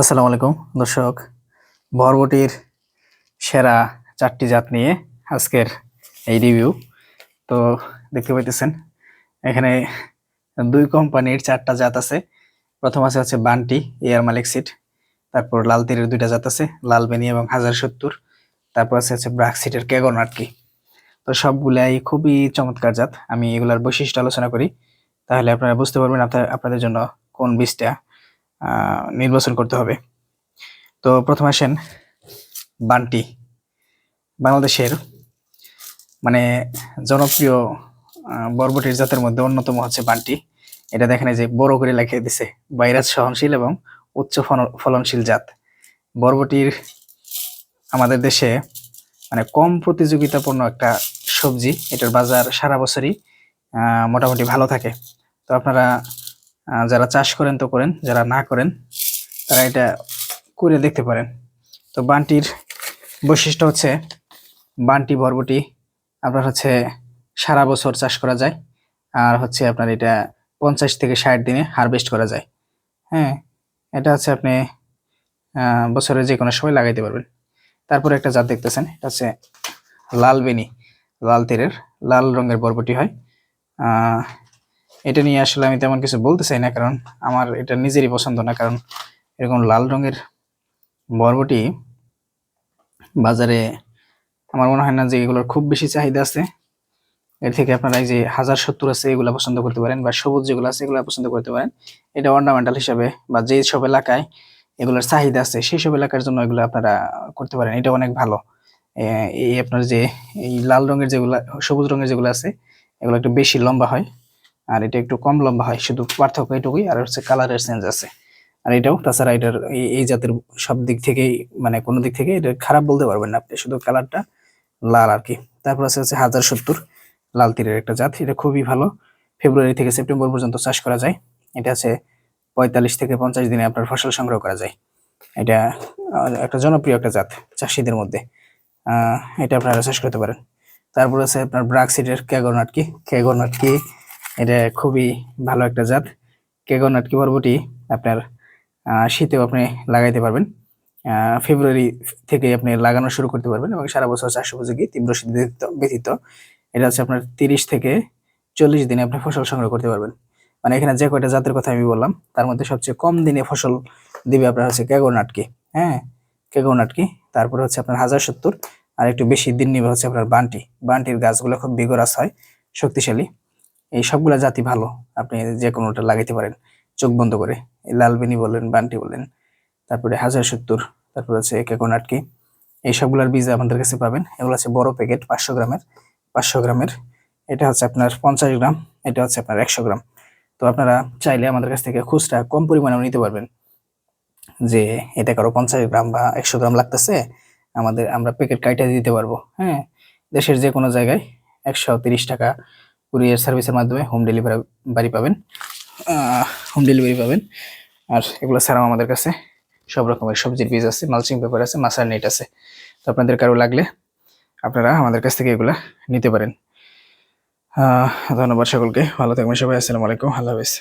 আসসালামু আলাইকুম, দর্শক। বরবটির সেরা চারটি জাত নিয়ে আজকের এই রিভিউ তো দেখতে পাইতেছেন, এখানে দুই কোম্পানির চারটা জাত আছে। প্রথম আছে হচ্ছে বান্টি, এয়ার মালিক সিট তারপর লাল তীরের দুইটা জাত আছে, লাল বেনি এবং হাজার সত্তর। তারপর আছে হচ্ছে ব্রাক সিটের কেগন আটকি। তো সবগুলাই খুবই চমৎকার জাত। আমি এগুলার বৈশিষ্ট্য আলোচনা করি, তাহলে আপনারা বুঝতে পারবেন আপনাদের জন্য কোন বীজটা নির্বাচন করতে হবে। তো প্রথমে আসেন বান্টি। বাংলাদেশের মানে জনপ্রিয় বরবটির জাতের মধ্যে অন্যতম হচ্ছে বান্টি। এটা দেখেন যে বড় করে লিখে দিছে, ভাইরাস সহনশীল এবং উচ্চ ফল- ফলনশীল জাত। বরবটির আমাদের দেশে মানে কম প্রতিযোগিতাপূর্ণ একটা সবজি। এটার বাজার সারা বছরই মোটামুটি ভালো থাকে। তো আপনারা যারা চাষ করেন তো করেন, যারা না করেন, তারা এটা করে দেখতে পারেন। তো বানটির বৈশিষ্ট্য হচ্ছে, বানটি বরবটি আপনার হচ্ছে সারা বছর চাষ করা যায়, আর হচ্ছে আপনার এটা পঞ্চাশ থেকে ষাট দিনে হারভেস্ট করা যায়। হ্যাঁ এটা হচ্ছে আপনি বছরের যে কোনো সময় লাগাইতে পারবেন। তারপরে একটা জাত দেখতেছেন, এটা হচ্ছে লাল বেনি লাল তীরের, লাল রঙের বরবটি হয়। এটা নিয়ে আসলে আমি তেমন কিছু বলতে চাই না, কারণ আমার এটা নিজেরই পছন্দ না, কারণ এরকম লাল রঙের বরবটি বাজারে আমার মনে হয় না যে এগুলোর খুব বেশি চাহিদা আছে। এর থেকে আপনারা এই যে হাজার সত্তর আছে, এগুলা পছন্দ করতে পারেন, বা সবুজ যেগুলো আছে, এগুলো পছন্দ করতে পারেন। এটা অর্নামেন্টাল হিসাবে, বা যে সব এলাকায় এগুলোর চাহিদা আছে, সেই সব এলাকার জন্য এগুলো আপনারা করতে পারেন, এটা অনেক ভালো। এই আপনার যে এই লাল রঙের যেগুলা, সবুজ রঙের যেগুলো আছে, এগুলো একটু বেশি লম্বা হয়। আর এটা একটু কম লম্বা হয়, শুধু পার্থক্য এটুকুই। আর হচ্ছে কালারের চেঞ্জ আছে। আর এটাও, তাছাড়া এটার এই- জাতের সব দিক থেকেই মানে কোনো দিক থেকে এটা খারাপ বলতে পারবেন না আপনি, শুধু কালারটা লাল আর কি। তারপর আছে হচ্ছে হাজার সত্তর, লাল তীরের একটা জাত, এটা খুবই ভালো। ফেব্রুয়ারি থেকে সেপ্টেম্বর পর্যন্ত চাষ করা যায়। এটা আছে পঁয়তাল্লিশ থেকে পঞ্চাশ দিনে আপনার ফসল সংগ্রহ করা যায়। এটা একটা জনপ্রিয় একটা জাত চাষিদের মধ্যে। এটা আপনারা চাষ করতে পারেন। তারপর আছে আপনার ব্রাক সিটের ক্যাগোনাটকি ক্যাগোনাটকি এটা খুবই ভালো একটা জাত। ক্যাগোনাটকি বরবটি আপনার আহ, শীতেও আপনি লাগাইতে পারবেন। ফেব্রুয়ারি থেকে আপনি লাগানো শুরু করতে পারবেন এবং সারা বছর চাষ উপযোগী তীব্র শীত ব্যতীত- এটা হচ্ছে আপনার তিরিশ থেকে চল্লিশ দিনে আপনি ফসল সংগ্রহ করতে পারবেন। মানে এখানে যে কয়টা জাতের কথা আমি বললাম তার মধ্যে সবচেয়ে কম দিনে ফসল দিবে আপনার হচ্ছে ক্যাগোনাটকি হ্যাঁ? ক্যাগোনাটকি তারপরে হচ্ছে আপনার হাজার সত্তর আর একটু বেশি দিন নিবে হচ্ছে আপনার বান্টি। বান্টির গাছগুলো খুব বিগরাস হয় শক্তিশালী। এই সবগুলা জাতি ভালো। আপনি যে কোনোটা লাগাইতে পারেন। চোখ বন্ধ করে। এই লাল বেনি বলেন, বান্টি বলেন, তারপরে হাজার সত্তর, তারপরে হচ্ছে কেকোনাটকি এই সবগুলার বীজ আমাদের কাছে পাবেন। এগুলো হচ্ছে বড় প্যাকেট, পাঁচশো গ্রামের পাঁচশো গ্রামের। এটা হচ্ছে আপনার পঞ্চাশ গ্রাম, এটা হচ্ছে আপনার একশো গ্রাম। তো আপনারা চাইলে আমাদের কাছ থেকে খুচরা কম পরিমাণেও নিতে পারবেন। যে এটা কারও পঞ্চাশ গ্রাম বা একশো গ্রাম লাগতেছে, আমাদের, আমরা প্যাকেট কাইটা দিতে পারব। হ্যাঁ দেশের যে কোনো জায়গায় একশো তিরিশ টাকা কুরিয়ার সার্ভিসের মাধ্যমে হোম ডেলিভারি বাড়ি পাবেন। হোম ডেলিভারি পাবেন। আর এগুলো ছাড়াও আমাদের কাছে সব রকমের সবজির বীজ আছে, মালচিং পেপার আছে, মাসার নেট আছে। তো আপনাদের কারও লাগলে আপনারা আমাদের কাছ থেকে এগুলা নিতে পারেন। ধন্যবাদ সকলকে। ভালো থাকবেন সবাই। আসসালামু আলাইকুম। আল্লাহ হাফেজ।